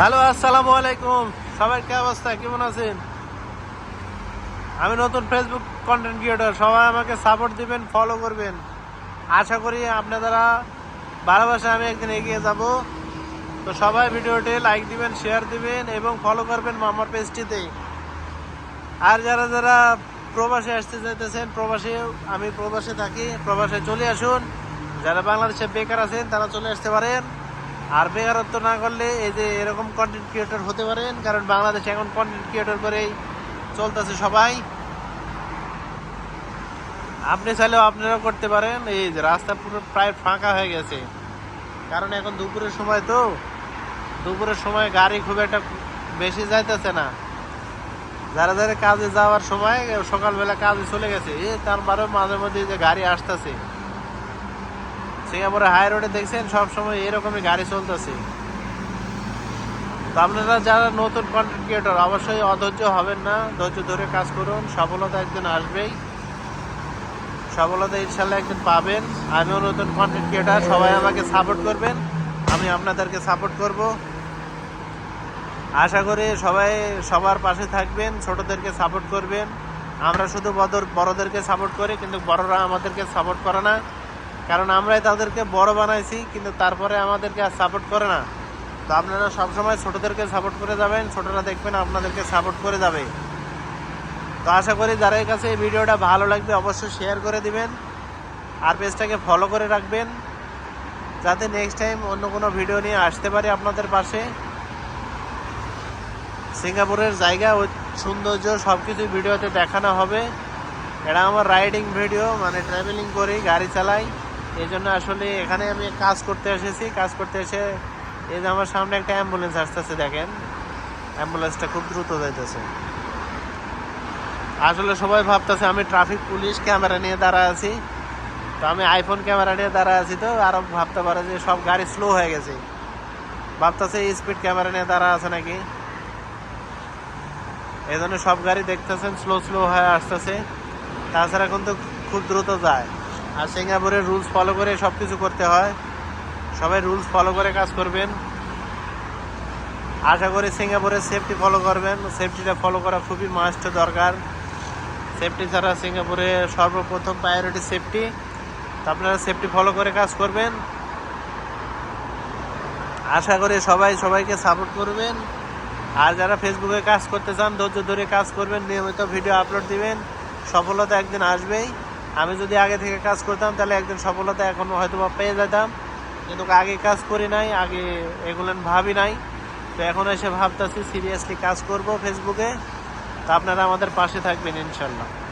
Hello, আসসালামু আলাইকুম। সবাই কি অবস্থা? কেমন আছেন? আমি নতুন ফেসবুক কন্টেন্ট ক্রিয়েটর সবাই আমাকে সাপোর্ট দিবেন ফলো করবেন। আশা করি আপনারা ভালোবাসা, আমি একদিন এগিয়ে যাব। তো সবাই ভিডিওটি লাইক দিবেন শেয়ার দিবেন এবং ফলো করবেন আমার পেজটিতে। আর যারা যারা প্রবাসে আসতে চাইতেছেন, প্রবাসে, আমি প্রবাসে থাকি, প্রবাসে চলে আসুন। যারা বাংলাদেশে বেকার আছেন, তারা চলে আসতে পারেন। আর বেকারত্ব না করলে এই যে এরকম কন্টেন্ট ক্রিয়েটর হতে পারেন, কারণ বাংলাদেশে এখন কন্টেন্ট ক্রিয়েটর করেই চলতেছে সবাই। আপনি চাইলেও আপনারাও করতে পারেন, এই যে রাস্তা পুরো প্রায় ফাঁকা হয়ে গেছে। কারণ এখন দুপুরের সময় তো, দুপুরের সময় গাড়ি খুব একটা বেশি যাইতেছে না। যারা যারা কাজে যাওয়ার সময় সকালবেলা কাজে চলে গেছে, এ তারপরে মাঝে মধ্যে যে গাড়ি আসতেছে। সিঙ্গাপুরে হাই রোডে দেখছেন, সব সময় এরকমই গাড়ি চলতেছে। তো আপনারা যারা নতুন কন্টেন্ট ক্রিয়েটর অবশ্যই অধৈর্য হবেন না। ধৈর্য ধরে কাজ করুন, সফলতা একদিন আসবেই। সফলতা ইনশাল্লাহ একদিন পাবেন। আমিও নতুন কন্টেন্ট ক্রিয়েটার সবাই আমাকে সাপোর্ট করবেন। আমি আপনাদেরকে সাপোর্ট করব। আশা করি সবাই সবার পাশে থাকবেন, ছোটদেরকে সাপোর্ট করবেন। আমরা শুধু বড়দেরকে সাপোর্ট করি, কিন্তু বড়রা আমাদেরকে সাপোর্ট করে না। কারণ আমরাই তাদেরকে বড় বানাইছি, কিন্তু তারপরে আমাদেরকে আর সাপোর্ট করে না। তো আপনারা সবসময় ছোটদেরকে সাপোর্ট করে যাবেন, ছোটরা দেখবেন আপনাদেরকে সাপোর্ট করে যাবে। তো আশা করি এই কাছে এই ভিডিওটা ভালো লাগবে, অবশ্যই শেয়ার করে দিবেন আর পেজটাকে ফলো করে রাখবেন। যাতে নেক্সট টাইম অন্য কোনো ভিডিও নিয়ে আসতে পারি আপনাদের পাশে। সিঙ্গাপুরের জায়গা, ও সৌন্দর্য সব কিছু ভিডিওতে দেখানো হবে। এটা আমার রাইডিং ভিডিও মানে ট্রাভেলিং করি, গাড়ি চালাই। এই জন্য আসলে এখানে আমি কাজ করতে এসেছি, কাজ করতে এসে এই যে আমার সামনে একটা অ্যাম্বুলেন্স আসতেছে দেখেন। অ্যাম্বুলেন্সটা খুব দ্রুত যাইতেছে। আসলে সবাই ভাবতেছে আমি ট্রাফিক পুলিশ ক্যামেরা নিয়ে দাঁড়া আছি। তো আমি আইফোন ক্যামেরা নিয়ে দাঁড়া আছি তো আরও ভাবতে পারে যে সব গাড়ি স্লো হয়ে গেছে। ভাবতেছে স্পিড ক্যামেরা নিয়ে দাঁড়া আছে নাকি? এই জন্য সব গাড়ি দেখতেছেন স্লো স্লো হয়ে আসতেছে। তাছাড়া কিন্তু খুব দ্রুত যায়। আর সিঙ্গাপুরের রুলস ফলো করে সব কিছু করতে হয়। সবাই রুলস ফলো করে কাজ করবেন। আশা করি সিঙ্গাপুরের সেফটি ফলো করবেন। সেফটিটা ফলো করা খুবই মাস্ট দরকার। সেফটি ছাড়া সিঙ্গাপুরে সর্বপ্রথম প্রায়োরিটি সেফটি তো আপনারা সেফটি ফলো করে কাজ করবেন। আশা করি সবাই সবাইকে সাপোর্ট করবেন। আর যারা ফেসবুকে কাজ করতে চান, ধৈর্য ধরে কাজ করবেন। নিয়মিত ভিডিও আপলোড দিবেন। সফলতা একদিন আসবেই। আমি যদি আগে থেকে কাজ করতাম, তাহলে একদিন সফলতা এখন হয়তো বা পেয়ে যেতাম। কিন্তু আগে কাজ করি নাই, আগে এগুলো ভাবি নাই। তো এখন এসে ভাবতেছি সিরিয়াসলি কাজ করব ফেসবুকে তা আপনারা আমাদের পাশে থাকবেন, ইনশাল্লাহ।